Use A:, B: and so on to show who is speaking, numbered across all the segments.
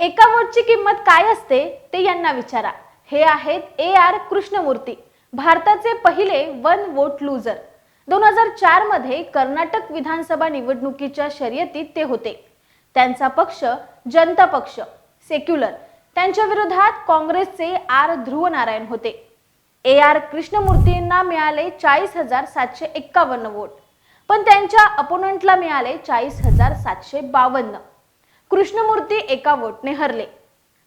A: एका वोटची किंमत काय असते ते यांना विचारा. हे आहेत ए आर कृष्णमूर्ती भारताचे पहिले वन वोट लुजर. दोन हजार चारमध्ये कर्नाटक विधानसभा निवडणुकीच्या शर्यतीत ते होते. त्यांचा पक्ष जनता पक्ष सेक्युलर. त्यांच्या विरोधात काँग्रेसचे आर ध्रुवनारायण होते. ए आर कृष्णमूर्तींना मिळाले चाळीस हजार सातशे एक्कावन्न वोट. पण त्यांच्या अपोनंटला मिळाले चाळीस हजार सातशे बावन्न. कृष्णमूर्ती एका वोटने हरले.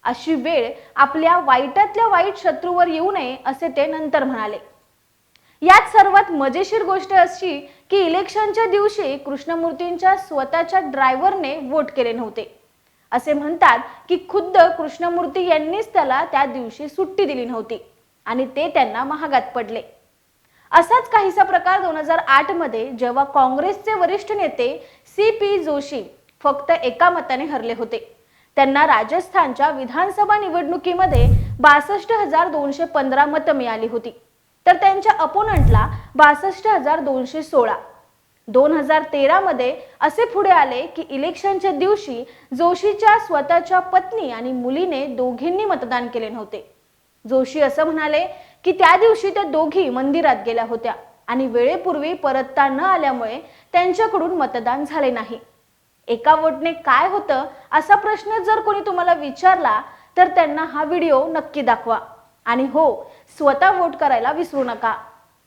A: अशी वेळ आपल्या वाईटातल्या वाईट शत्रूवर येऊ नये असे ते नंतर म्हणाले. यात सर्वात मजेशीर गोष्ट अशी की इलेक्शनच्या दिवशी कृष्णमूर्तींच्या स्वतःच्या ड्रायव्हरने वोट केले नव्हते. असे म्हणतात की खुद्द कृष्णमूर्ती यांनीच त्याला त्या दिवशी सुट्टी दिली नव्हती आणि ते त्यांना महागात पडले. असाच काहीसा प्रकार दोन हजार आठमध्ये जेव्हा काँग्रेसचे वरिष्ठ नेते सी पी जोशी फक्त एका मताने हरले होते. त्यांना राजस्थानच्या विधानसभा निवडणुकीमध्ये बासष्ट हजार दोनशे पंधरा मतं मिळाली होती. तर त्यांच्या अपोनंटला बासष्ट हजार दोनशे सोळा. दोन हजार तेरा मध्ये असे पुढे आले की इलेक्शनच्या दिवशी जोशीच्या स्वतःच्या पत्नी आणि मुलीने दोघींनी मतदान केले नव्हते. जोशी असं म्हणाले की त्या दिवशी त्या दोघी मंदिरात गेल्या होत्या आणि वेळेपूर्वी परतता न आल्यामुळे त्यांच्याकडून मतदान झाले नाही. एका वोटने काय होतं असा प्रश्न जर कोणी तुम्हाला विचारला तर त्यांना हा व्हिडिओ नक्की दाखवा. आणि हो स्वतः वोट करायला विसरू नका.